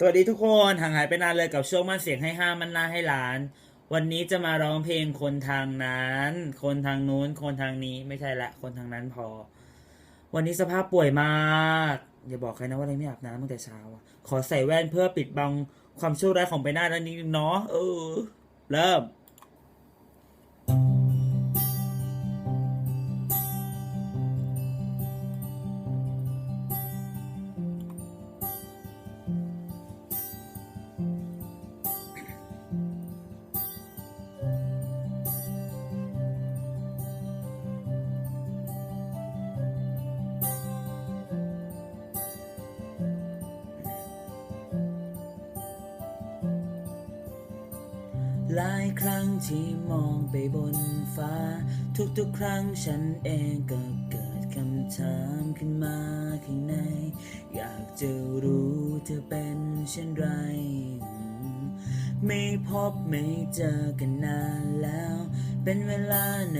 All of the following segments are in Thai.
สวัสดีทุกคนห่างหายไปนานเลยกับช่วงมันเสียงให้ห้ามันหน้าให้หลาน วันนี้จะมาร้องเพลงคนทางนั้น คนทางนู้น คนทางนี้ไม่ใช่ละ คนทางนั้นพอ วันนี้สภาพป่วยมากอย่าบอกใครนะว่าอะไรไม่อาบน้ำตั้งแต่เช้าขอใส่แว่นเพื่อปิดบังความชั่วร้ายของใบหน้าด้านนี้เนาะเออ เริ่ม หลายครั้งที่มองไปบนฟ้า ทุกๆครั้งฉันเองก็เกิดคำถามขึ้นมาข้างใน อยากจะรู้เธอเป็นเช่นไร ไม่พบไม่เจอกันนานแล้ว เป็นเวลาน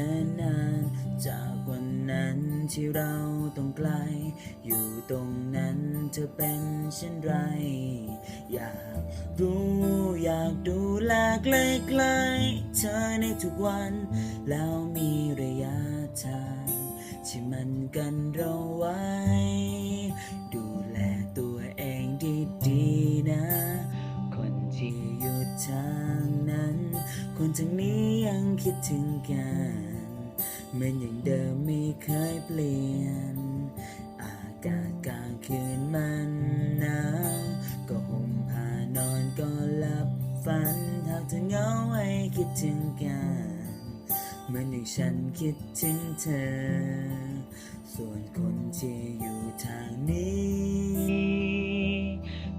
านๆจาก วันนั้นที่เราต้องไกล อยู่ตรงนั้นเธอเป็นเช่นไร อยากรู้อยากดูแลใกล้ๆเธอในทุกวัน แล้วมีระยะทางที่มันกันเราไว้ ดูแลตัวเองดีๆนะ คนที่อยู่ทางนั้น คนทางนี้ยังคิดถึงกัน เหมือนอย่างเดิมไม่เคยเปลี่ยน อากาศกลางคืนมันหนาวก็ห่มผ้านอนก็หลับฝันหากเธอเหงาให้คิดถึงกันเหมือนอย่างฉันคิดถึงเธอ ส่วนคนที่อยู่ทางนี้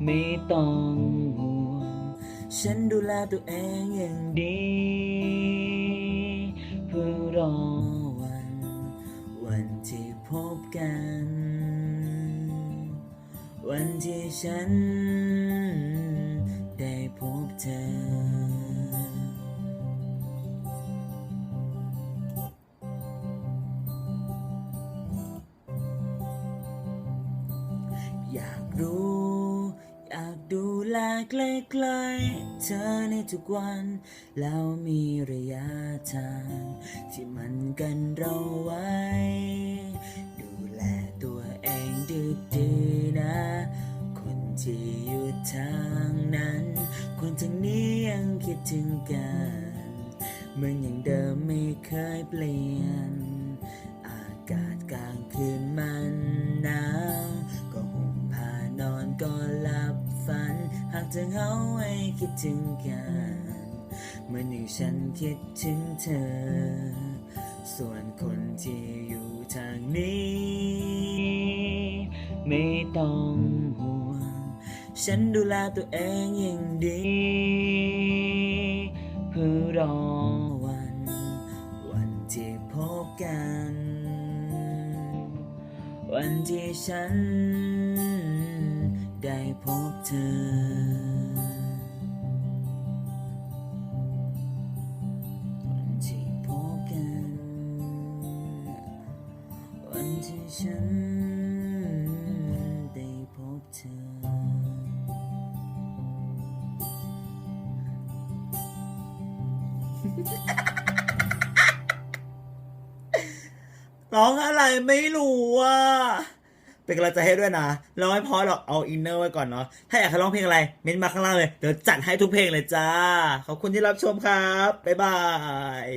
ไม่ต้องห่วง ฉันดูแลตัวเองอย่างดีเพื่อรอ วันที่ฉันได้พบเธอ อยากรู้ อยากดูแลใกล้ๆเธอในทุกวัน แล้วมีระยะทาง ที่มันกันเราไว้ ดูแลตัวเองดีๆ กัน เหมือนอย่างเดิมไม่เคยเปลี่ยน อากาศกลางคืนมันหนาวก็ห่มผ้านอนก็หลับฝัน หากเธอเหงาให้คิดถึงกันเหมือนอย่างฉันคิดถึงเธอ ส่วนคนที่อยู่ทางนี้ ไม่ต้องห่วง ฉันดูแลตัวเองอย่างดี เพื่อรอวัน วันที่พบกัน วันที่ฉัน ได้พบเธอวันที่พบกัน วันที่ฉัน ร้องอะไรไม่รู้อะเป็นกำลังใจให้ด้วยนะร้องไม่พอหรอกเอาอินเนอร์ไว้ก่อนเนาะถ้าอยากร้องเพลงอะไรเม้นมาข้างล่างเลย เดี๋ยวจัดให้ทุกเพลงเลยจ้า ขอบคุณที่รับชมครับ บ๊ายบาย